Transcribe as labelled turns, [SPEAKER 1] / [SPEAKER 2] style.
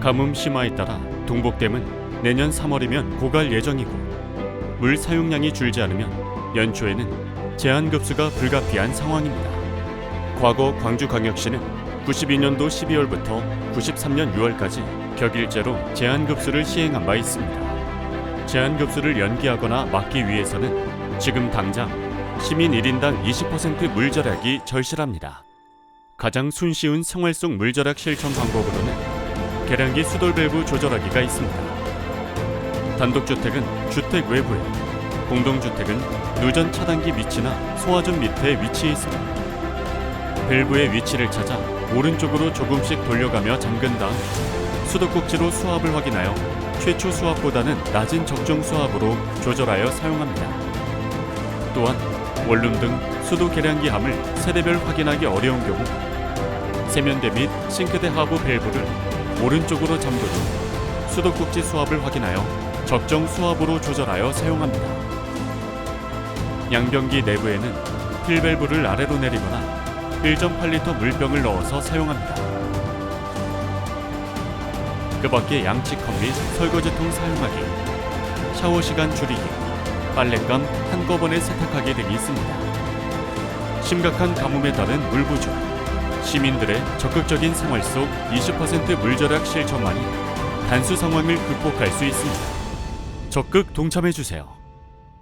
[SPEAKER 1] 가뭄 심화에 따라 동복댐은 내년 3월이면 고갈 예정이고 물 사용량이 줄지 않으면 연초에는 제한 급수가 불가피한 상황입니다. 과거 광주광역시는 92년도 12월부터 93년 6월까지 격일제로 제한 급수를 시행한 바 있습니다. 제한 급수를 연기하거나 막기 위해서는 지금 당장 시민 1인당 20%물 절약이 절실합니다. 가장 손쉬운 생활 속 물 절약 실천 방법으로는 계량기 수돌 밸브 조절하기가 있습니다. 단독주택은 주택 외부에, 공동주택은 누전 차단기 밑이나 소화전 밑에 위치해 있습니다. 밸브의 위치를 찾아 오른쪽으로 조금씩 돌려가며 잠근 다음 수도꼭지로 수압을 확인하여 최초 수압보다는 낮은 적정 수압으로 조절하여 사용합니다. 또한 원룸 등 수도 계량기 함을 세대별 확인하기 어려운 경우 세면대 및 싱크대 하부 밸브를 오른쪽으로 후 수도꼭지 수압을 확인하여 적정 수압으로 조절하여 사용합니다. 양변기 내부에는 필밸브를 아래로 내리거나 1.8리터 물병을 넣어서 사용합니다. 그 밖에 양치컵 및 설거지통 사용하기, 샤워 시간 줄이기, 빨랫감 한꺼번에 세탁하기 등이 있습니다. 심각한 가뭄에 따른 물 부족, 시민들의 적극적인 생활 속 20% 물절약 실천만이 단수 상황을 극복할 수 있습니다. 적극 동참해 주세요.